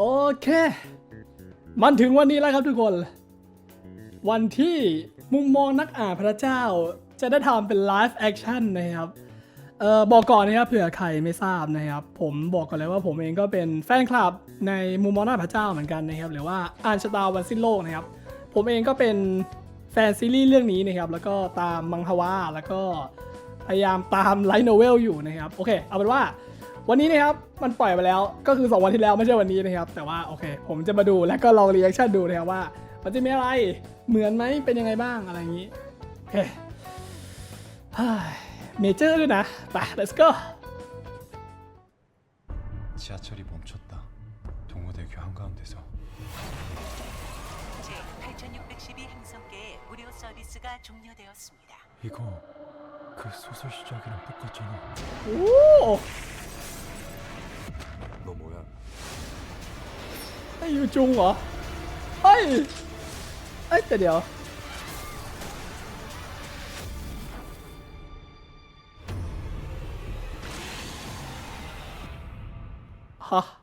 โอเค มันถึงวันนี้แล้วครับทุกคน วันที่มุมมองนักอ่านพระเจ้าจะได้ทำเป็นไลฟ์แอคชั่นนะครับเอ่อบอกก่อนนะครับเผื่อใครไม่ทราบนะครับ ผมบอกก่อนเลยว่าผมเองก็เป็นแฟนคลับในมุมมองหน้าพระเจ้าเหมือนกันนะครับ หรือว่าอ่านชะตาวันสิ้นโลกนะครับ ผมเองก็เป็นแฟนซีรีส์เรื่องนี้นะครับ แล้วก็ตามมังฮวาแล้วก็พยายามตามไลท์โนเวลอยู่นะครับ โอเค เอาเป็นว่า วันนี้นะครับมันปล่อยไปแล้วก็คือ 2 วันที่แล้วไม่ใช่วันนี้นะครับ แต่ว่าโอเค ผมจะมาดูแล้วก็ลองรีแอคชั่นดูนะครับว่า มันจะมีอะไรเหมือนไหมเป็นยังไงบ้างอะไรอย่างนี้โอเคเมเจอร์ด้วยนะไป let's go 지하철이 멈췄다. 동호대교 한가운데서 제 8612 행성계의 무료 서비스가 종료되었습니다. 이거 그 소설 시작이랑 똑같잖아. โ ども，中！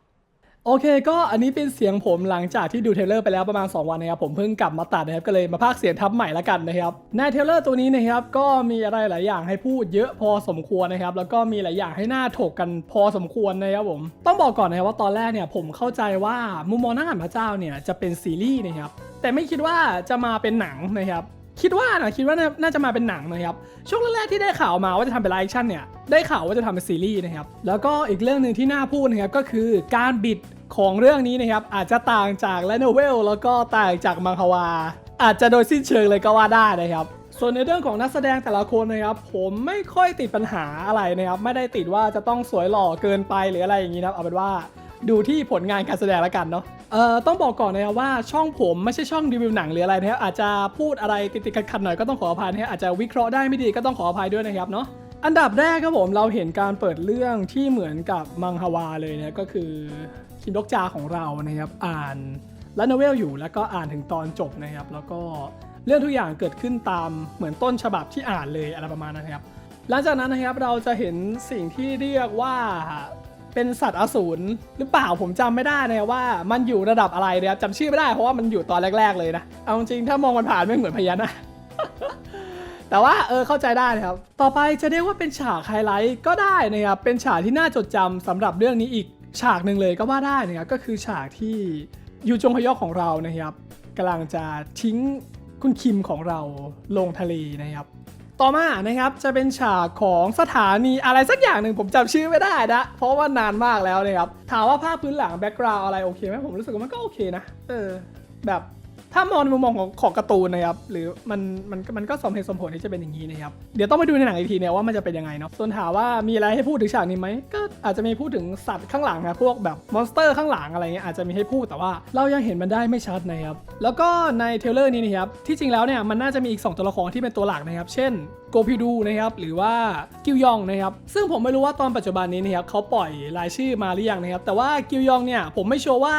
อเฮ้ยเอ้ยแต่เดี๋ยวฮะโอเคก็อันนี้เป็นเสียงผมหลังจากที่ดูเทเลอร์ไปแล้วประมาณ 2 วันนะครับผมเพิ่งกลับมาตัดนะครับก็เลยมาพากเสียงทับใหม่ละกันนะครับในเทเลอร์ตัวนี้นะครับก็มีอะไรหลายอย่างให้พูดเยอะพอสมควรนะครับแล้วก็มีหลายอย่างให้หน้าถกกันพอสมควรนะครับผมต้องบอกก่อนนะครับว่าตอนแรกเนี่ยผมเข้าใจว่ามุมมองนักอ่านพระเจ้าเนี่ยจะเป็นซีรีส์นะครับแต่ไม่คิดว่าจะมาเป็นหนังนะครับคิดว่านะคิดว่าน่าน่าจะมาเป็นหนังนะครับช่วงแรกๆที่ได้ข่าวมาว่าจะทำเป็นไลฟ์แอคชั่นเนี่ยได้ข่าวว่าจะทำเป็นซีรีส์นะครับแล้วก็อีกเรื่องหนึ่งที่น่าพูดนะครับก็คือการบิด ของเรื่องนี้นะครับอาจจะต่างจากและโนเวลแล้วก็ต่างจากมังควา อาจจะโดยสิ้นเชิงเลยก็ว่าได้นะครับส่วนในเรื่องของนักแสดงแต่ละคนนะครับผมไม่ค่อยติดปัญหาอะไรนะครับไม่ได้ติดว่าจะต้องสวยหล่อเกินไปหรืออะไรอย่างนี้นะเอาเป็นว่าดูที่ผลงานการแสดงแล้วกันเนาะเอ่อต้องบอกก่อนนะครับว่าช่องผมไม่ใช่ช่องรีวิวหนังหรืออะไรนะครับอาจจะพูดอะไรติดๆขัดๆหน่อยก็ต้องขออภัยนะครับอาจจะวิเคราะห์ได้ไม่ดีก็ต้องขออภัยด้วยนะครับเนาะ อันดับแรกครับผมเราเห็นการเปิดเรื่องที่เหมือนกับมังฮวาเลยนะก็คือคิมดกจาของเรานะครับอ่านและนเวลอยู่แล้วก็อ่านถึงตอนจบนะครับ แล้วก็เรื่องทุกอย่างเกิดขึ้นตามเหมือนต้นฉบับที่อ่านเลยอะไรประมาณนั้นครับ หลังจากนั้นนะครับเราจะเห็นสิ่งที่เรียกว่าเป็นสัตว์อสูรหรือเปล่าผมจำไม่ได้นะว่ามันอยู่ระดับอะไรนะครับจำชื่อไม่ได้เพราะว่ามันอยู่ตอนแรก ๆ เลยนะเอาจริงถ้ามองมันผ่านไม่เหมือนพญานาค แต่ว่าเออเข้าใจได้นะครับ ต่อไปจะเรียกว่าเป็นฉากไฮไลท์ก็ได้นะครับ เป็นฉากที่น่าจดจำสำหรับเรื่องนี้อีกฉากหนึ่งเลยก็ว่าได้นะครับ ก็คือฉากที่ยูจงฮยอกของเรานะครับกำลังจะทิ้งคุณคิมของเราลงทะเลนะครับต่อมานะครับจะเป็นฉากของสถานีอะไรสักอย่างหนึ่งผมจำชื่อไม่ได้นะ เพราะว่านานมากแล้วนะครับ ถามว่าภาพพื้นหลังแบ็กกราวอะไรโอเคไหมผมรู้สึกว่ามันก็โอเคนะ เออ แบบ ถ้ามองในมุมมองของของการ์ตูนนะครับหรือมันมันมันก็สมเหตุสมผลที่จะเป็นอย่างนี้นะครับเดี๋ยวต้องไปดูในหนังอีกทีเนี่ยว่ามันจะเป็นยังไงเนาะส่วนถามว่ามีอะไรให้พูดถึงฉากนี้ไหมก็อาจจะมีพูดถึงสัตว์ข้างหลังนะพวกแบบมอนสเตอร์ข้างหลังอะไรเงี้ยอาจจะมีให้พูดแต่ว่าเรายังเห็นมันได้ไม่ชัดนะครับแล้วก็ในเทเลอร์นี้นะครับที่จริงแล้วเนี่ยมันน่าจะมีอีก 2 ตัวละครที่เป็นตัวหลักนะครับ เช่นโกพิดูนะครับหรือว่ากิวยองนะครับซึ่งผมไม่รู้ว่าตอนปัจจุบันนี้นะครับเขาปล่อยรายชื่อมาหรือยังนะครับแต่ว่ากิวยองเนี่ยผมไม่ชัวร์ว่า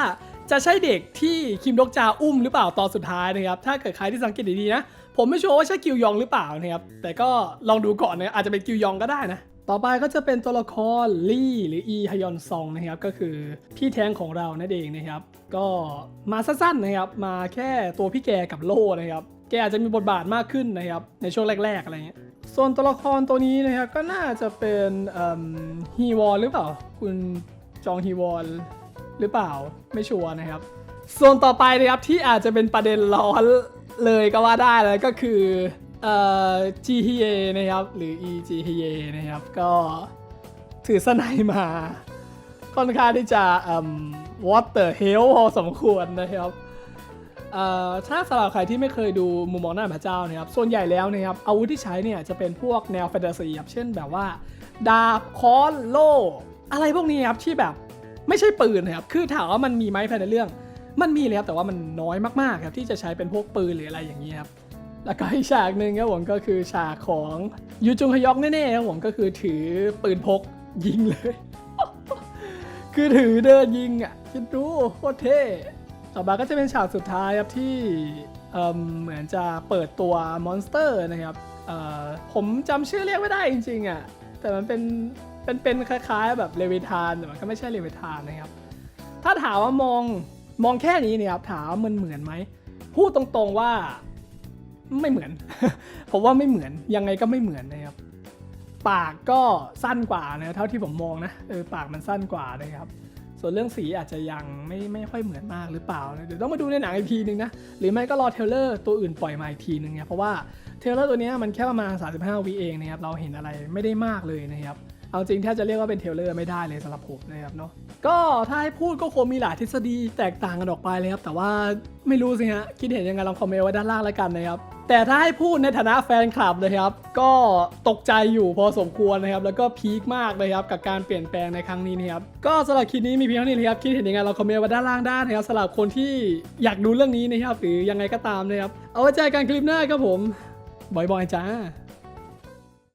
จะใช่เด็กที่คิมดกจาอุ้มหรือเปล่าตอนสุดท้ายนะครับ ถ้าเกิดใครที่สังเกตดีๆนะ ผมไม่ชัวร์ว่าใช่กิวยองหรือเปล่านะครับ แต่ก็ลองดูก่อนนะ อาจจะเป็นกิวยองก็ได้นะ ต่อไปก็จะเป็นตัวละครลี่หรืออีฮยอนซองนะครับ ก็คือพี่แท้งของเรานั่นเองนะครับ ก็มาสั้นๆนะครับ มาแค่ตัวพี่แกกับโล่นะครับ แกอาจจะมีบทบาทมากขึ้นนะครับ ในช่วงแรก ๆ อะไรเงี้ย ส่วนตัวละครตัวนี้นะครับก็น่าจะเป็นฮีวอลหรือเปล่า คุณจองฮีวอล หรือเปล่าไม่ชัวร์นะครับ ส่วนต่อไปนะครับที่อาจจะเป็นประเด็นร้อนเลยก็ว่าได้เลยก็คือเอ่อ GTA นะครับ หรือ eGTA นะครับ ก็ถือสนด์มาค่อนข้างที่จะเอ่อ what the hell พอสมควรนะครับเอ่อถ้าสำหรับใครที่ไม่เคยดูมุมมองหน้าพระเจ้านะครับ ส่วนใหญ่แล้วนะครับอาวุธที่ใช้เนี่ยจะเป็นพวกแนวแฟนตาซีครับเช่นแบบว่า ดาบค้อนโล่อะไรพวกนี้ครับที่แบบ ไม่ใช่ปืนนะครับ คือถามว่ามันมีไหมภายในเรื่อง มันมีเลยครับ แต่ว่ามันน้อยมากๆครับที่จะใช้เป็นพวกปืนหรืออะไรอย่างนี้ครับ แล้วก็อีกฉากหนึ่งครับผมก็คือฉากของยูจุงฮยอกแน่ๆครับผมก็คือถือปืนพกยิงเลย คือถือเดินยิงอะคิดดูโคตรเท่ต่อมาก็จะเป็นฉากสุดท้ายครับที่เอิ่มเหมือนจะเปิดตัวมอนสเตอร์นะครับเอ่อผมจำชื่อเรียกไม่ได้จริงๆอะแต่มันเป็น เป็นเป็นคล้ายๆ แบบเลวิทานแต่มันก็ไม่ใช่เลวิทานนะครับ ถ้าถามว่ามองมองแค่นี้เนี่ยครับถามว่ามันเหมือนไหมพูดตรงๆว่าไม่เหมือนผมว่าไม่เหมือนยังไงก็ไม่เหมือนนะครับ ปากก็สั้นกว่านะเท่าที่ผมมองนะเออปากมันสั้นกว่านะครับ ส่วนเรื่องสีอาจจะยังไม่ไม่ค่อยเหมือนมากหรือเปล่านะเดี๋ยวต้องมาดูในหนังอีกทีนึงนะหรือไม่ก็รอเทเลอร์ตัวอื่นปล่อยมาอีกทีนึงเนี่ยเพราะว่าเทเลอร์ตัวนี้มันแค่ประมาณ 35วิเองนะครับเราเห็นอะไรไม่ได้มากเลยนะครับ เอาจริงแทบจะเรียกว่าเป็นเทเลอร์ไม่ได้เลยสำหรับผมนะครับเนาะก็ถ้าให้พูดก็คงมีหลายทฤษฎีแตกต่างกันออกไปเลยครับ แต่ว่าไม่รู้สิฮะคิดเห็นยังไงลองคอมเมนต์ไว้ด้านล่างแล้วกันนะครับแต่ถ้าให้พูดในฐานะแฟนคลับนะครับ ก็ตกใจอยู่พอสมควรนะครับ แล้วก็พีคมากเลยครับกับการเปลี่ยนแปลงในครั้งนี้นะครับก็สำหรับคลิปนี้มีเพียงเท่านี้นะครับคิดเห็นยังไงเราคอมเมนต์ไว้ด้านล่างได้นะครับสำหรับคนที่อยากดูเรื่องนี้นะครับหรือยังไงก็ตามนะครับเอาไว้เจอกันคลิปหน้าครับผมบ่อยบอยจ้า